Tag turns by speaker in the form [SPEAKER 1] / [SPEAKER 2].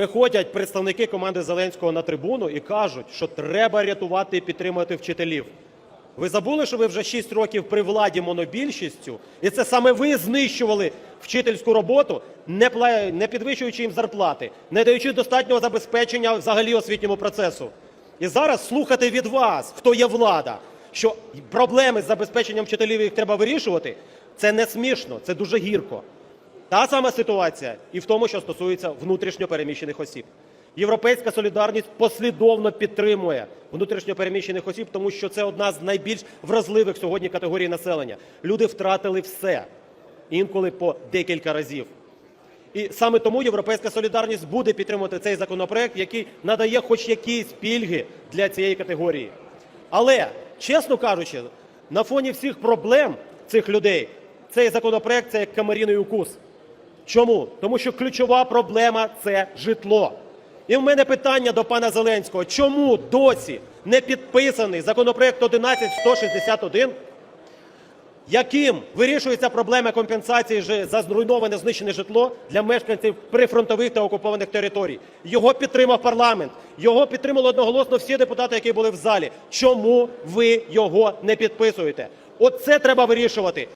[SPEAKER 1] Виходять представники команди Зеленського на трибуну і кажуть, що треба рятувати і підтримувати вчителів. Ви забули, що ви вже 6 років при владі монобільшістю, і це саме ви знищували вчительську роботу, не, підвищуючи їм зарплати, не даючи достатнього забезпечення взагалі освітньому процесу. І зараз слухати від вас, хто є влада, що проблеми з забезпеченням вчителів їх треба вирішувати, це не смішно, це дуже гірко. Та сама ситуація і в тому, що стосується внутрішньо переміщених осіб. Європейська солідарність послідовно підтримує внутрішньо переміщених осіб, тому що це одна з найбільш вразливих сьогодні категорій населення. Люди втратили все, інколи по декілька разів. І саме тому Європейська солідарність буде підтримувати цей законопроект, який надає хоч якісь пільги для цієї категорії. Але, чесно кажучи, на фоні всіх проблем цих людей цей законопроект це як камаріний укус. Чому? Тому що ключова проблема це житло. І в мене питання до пана Зеленського: чому досі не підписаний законопроект 11161, яким вирішується проблема компенсації за зруйноване знищене житло для мешканців прифронтових та окупованих територій. Його підтримав парламент, його підтримали одноголосно всі депутати, які були в залі. Чому ви його не підписуєте? Оце треба вирішувати.